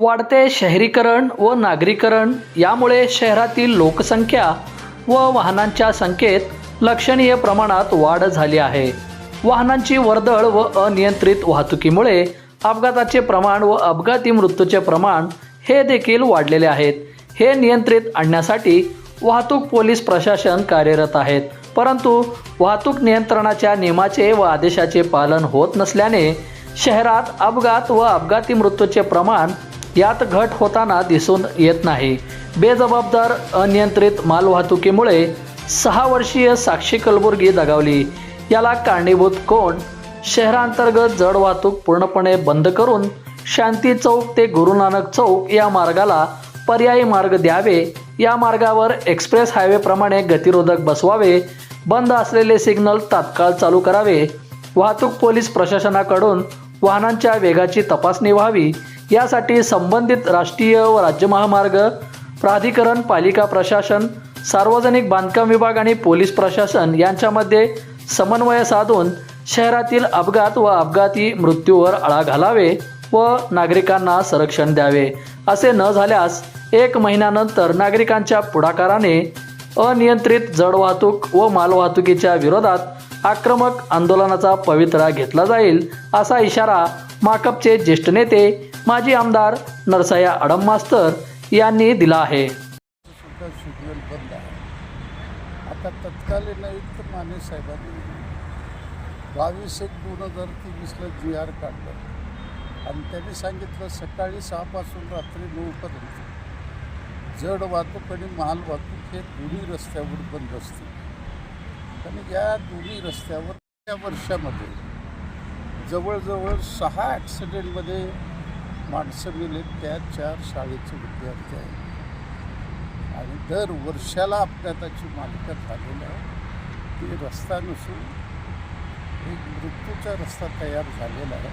वाढते शहरीकरण व नागरीकरण. यामुळे शहरातील लोकसंख्या व वाहनांच्या संख्येत लक्षणीय प्रमाणात वाढ झाली आहे. वाहनांची वर्दळ व अनियंत्रित वाहतुकीमुळे अपघाताचे प्रमाण व अपघाती मृत्यूचे प्रमाण हे देखील वाढलेले आहेत. हे नियंत्रित आणण्यासाठी वाहतूक पोलीस प्रशासन कार्यरत आहेत. परंतु वाहतूक नियंत्रणाच्या नियमाचे व आदेशाचे पालन होत नसल्याने शहरात अपघात व अपघाती मृत्यूचे प्रमाण यात घट होताना दिसून येत नाही. बेजबाबदार अनियंत्रित मालवाहतुकीमुळे सहा वर्षीय साक्षी कलबुर्गी दगावली. याला कारणीभूत कोण? शहरांतर्गत जड वाहतूक पूर्णपणे बंद करून शांती चौक ते गुरु नानक चौक या मार्गाला पर्यायी मार्ग द्यावे. या मार्गावर एक्सप्रेस हायवेप्रमाणे गतिरोधक बसवावे. बंद असलेले सिग्नल तात्काळ चालू करावे. वाहतूक पोलीस प्रशासनाकडून वाहनांच्या वेगाची तपासणी व्हावी. यासाठी संबंधित राष्ट्रीय व राज्य महामार्ग प्राधिकरण पालिका प्रशासन सार्वजनिक बांधकाम विभाग आणि पोलीस प्रशासन यांच्यामध्ये समन्वय साधून शहरातील अपघात व अपघाती मृत्यूवर आळा घालावे व नागरिकांना संरक्षण द्यावे. असे न झाल्यास एक महिन्यानंतर नागरिकांच्या पुढाकाराने अनियंत्रित जड वाहतूक व मालवाहतुकीच्या विरोधात आक्रमक आंदोलनाचा पवित्रा घेतला जाईल असा इशारा माकपचे ज्येष्ठ नेते माजी आमदार नरसया अडम मास्तर यांनी दिला आहे. बंद आहे. आता तत्कालीन आयुक्त माने साहेबांनी बावीस एक दोन हजार तेवीसला जी आर काढलं. आणि त्यांनी सांगितलं सकाळी सहापासून रात्री नऊपर्यंत जड वाहतूक आणि माल वाहतूक हे दोन्ही रस्त्यावर बंद असतील. आणि या दोन्ही रस्त्यावर या वर्षामध्ये जवळजवळ सहा ॲक्सिडेंटमध्ये माणसं गेले त्या चार शाळेचे विद्यार्थी आहेत. आणि दर वर्षाला अपघाताची मालिका झालेली आहे. ती रस्ता नसून एक मृत्यूचा रस्ता तयार झालेला आहे.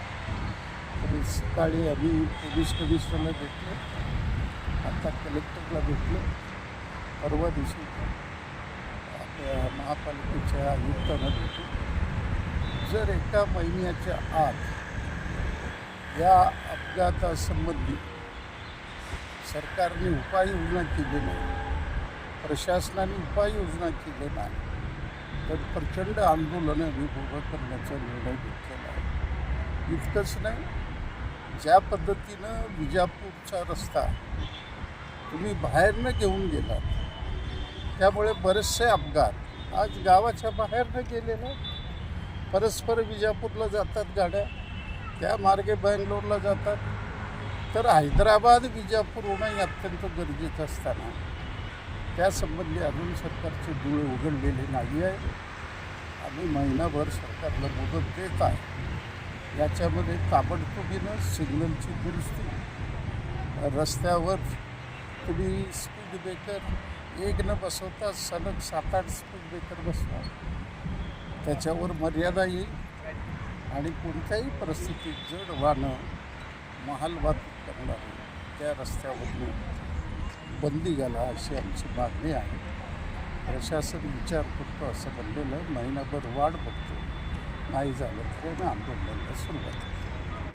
तरी सकाळी आम्ही पोलीस कमिशनरला भेटलो. आता कलेक्टरला भेटलो. परवा दिवशी आपल्या महापालिकेच्या आयुक्तांना भेटू जर एका महिन्याच्या आत या अपघातासंबंधी सरकारने उपाययोजना केली नाही प्रशासनाने उपाययोजना केली नाही तर प्रचंड आंदोलनं उभं करण्याचा निर्णय घेतलेला आहे. इतकंच नाही ज्या पद्धतीनं विजापूरचा रस्ता तुम्ही बाहेरनं घेऊन गेलात त्यामुळे बरेचसे अपघात आज गावाच्या बाहेरनं गेलेले परस्पर विजापूरला जातात गाड्या. त्या मार्गे बँगलोरला जातात. तर हैदराबाद विजापूर होणंही अत्यंत गरजेचं असताना त्यासंबंधी अजून सरकारचे डोळे उघडलेले नाही आहे आम्ही महिनाभर सरकारला मदत देत आहे. याच्यामध्ये ताबडतोबीनं सिग्नलची दुरुस्ती रस्त्यावर तुम्ही स्पीड ब्रेकर एक न बसवता सलग सात आठ स्पीड ब्रेकर बसवा. त्याच्यावर मर्यादा येईल. आणि कोणत्याही परिस्थितीत जड वाहनं महाल वाहतूक करणार त्या रस्त्यावरून बंदी घाला अशी आमची मागणी आहे. प्रशासन विचार करतो असं बनलेलं महिनाभर वाढ बघतो. नाही झालं तर आंदोलनाला सुरुवात.